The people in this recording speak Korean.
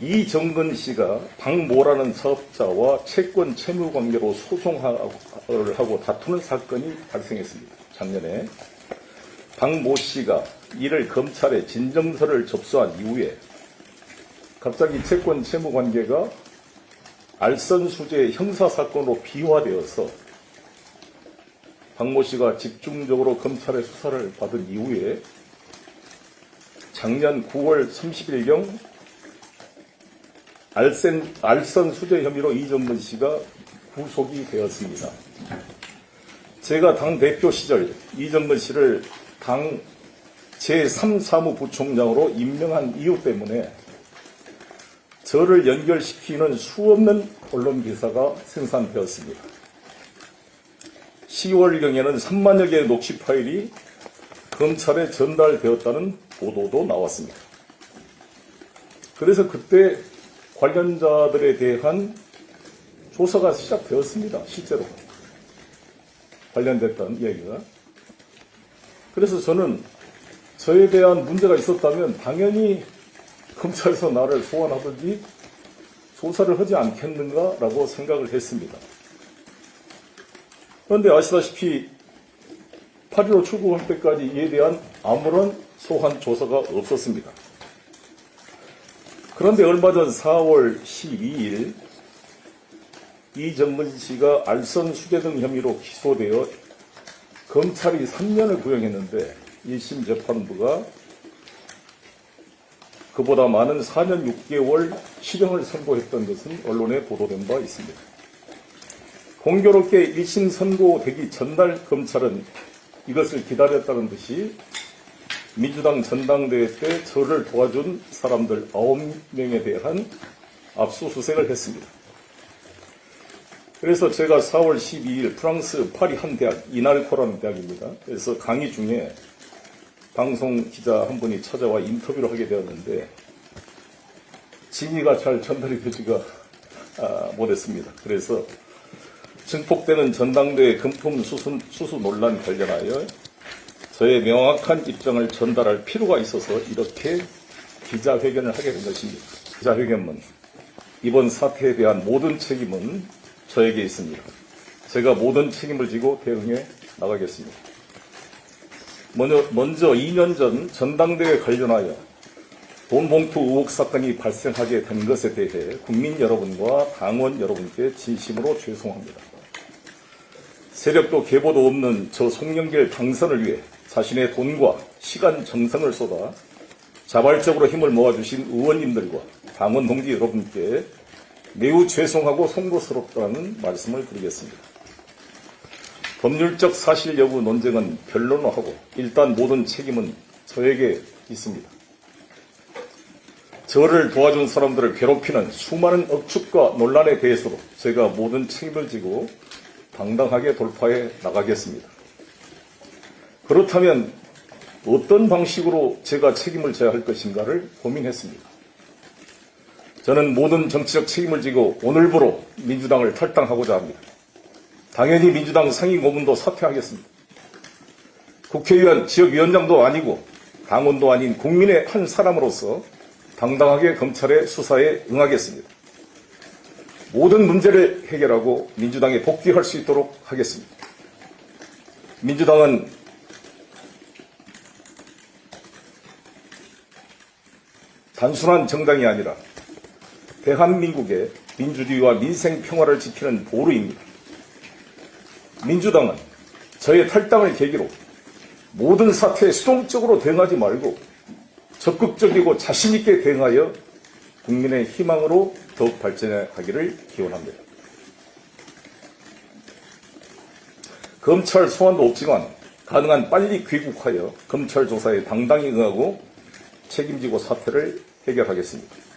이정근 씨가 박모라는 사업자와 채권 채무 관계로 소송을 하고 다투는 사건이 발생했습니다. 작년에 박모 씨가 이를 검찰에 진정서를 접수한 이후에 갑자기 채권 채무 관계가 알선 수재 형사 사건으로 비화되어서 박모 씨가 집중적으로 검찰의 수사를 받은 이후에 작년 9월 30일경 알선, 알선 수재 혐의로 이정근 씨가 구속이 되었습니다. 제가 당 대표 시절 이정근 씨를 당 제3사무부총장으로 임명한 이유 때문에 저를 연결시키는 수없는 언론 기사가 생산되었습니다. 10월경에는 3만여 개의 녹취 파일이 검찰에 전달되었다는 보도도 나왔습니다. 그래서 그때 관련자들에 대한 조사가 시작되었습니다. 실제로. 관련됐던 이야기가. 그래서 저는 저에 대한 문제가 있었다면 당연히 검찰에서 나를 소환하든지 조사를 하지 않겠는가라고 생각을 했습니다. 그런데 아시다시피 8.15 출국할 때까지 이에 대한 아무런 소환 조사가 없었습니다. 그런데 얼마 전 4월 12일 이정근 씨가 알선 수재 등 혐의로 기소되어 검찰이 3년을 구형했는데 1심 재판부가 그보다 많은 4년 6개월 실형을 선고했던 것은 언론에 보도된 바 있습니다. 공교롭게 1심 선고되기 전날 검찰은 이것을 기다렸다는 듯이 민주당 전당대회 때 저를 도와준 사람들 9명에 대한 압수수색을 했습니다. 그래서 제가 4월 12일 프랑스 파리 한 대학, 이날코라는 대학입니다. 그래서 강의 중에 방송 기자 한 분이 찾아와 인터뷰를 하게 되었는데 진위가 잘 전달이 되지가 아, 못했습니다. 그래서 증폭되는 전당대회 금품 수수, 수수 논란 관련하여 저의 명확한 입장을 전달할 필요가 있어서 이렇게 기자회견을 하게 된 것입니다. 기자회견문 이번 사태에 대한 모든 책임은 저에게 있습니다. 제가 모든 책임을 지고 대응해 나가겠습니다. 먼저, 먼저 2년 전 전당대회 관련하여 돈 봉투 의혹 사건이 발생하게 된 것에 대해 국민 여러분과 당원 여러분께 진심으로 죄송합니다. 세력도 계보도 없는 저 송영길 당선을 위해 자신의 돈과 시간 정성을 쏟아 자발적으로 힘을 모아주신 의원님들과 당원 동지 여러분께 매우 죄송하고 송구스럽다는 말씀을 드리겠습니다. 법률적 사실 여부 논쟁은 변론화하고 일단 모든 책임은 저에게 있습니다. 저를 도와준 사람들을 괴롭히는 수많은 억측과 논란에 대해서도 제가 모든 책임을 지고 당당하게 돌파해 나가겠습니다. 그렇다면 어떤 방식으로 제가 책임을 져야 할 것인가를 고민했습니다. 저는 모든 정치적 책임을 지고 오늘부로 민주당을 탈당하고자 합니다. 당연히 민주당 상임 고문도 사퇴하겠습니다. 국회의원, 지역위원장도 아니고 당원도 아닌 국민의 한 사람으로서 당당하게 검찰의 수사에 응하겠습니다. 모든 문제를 해결하고 민주당에 복귀할 수 있도록 하겠습니다. 민주당은 단순한 정당이 아니라 대한민국의 민주주의와 민생 평화를 지키는 보루입니다. 민주당은 저의 탈당을 계기로 모든 사태에 수동적으로 대응하지 말고 적극적이고 자신있게 대응하여 국민의 희망으로 더욱 발전해 가기를 기원합니다. 검찰 소환도 없지만 가능한 빨리 귀국하여 검찰 조사에 당당히 응하고 책임지고 사태를 해결하겠습니다.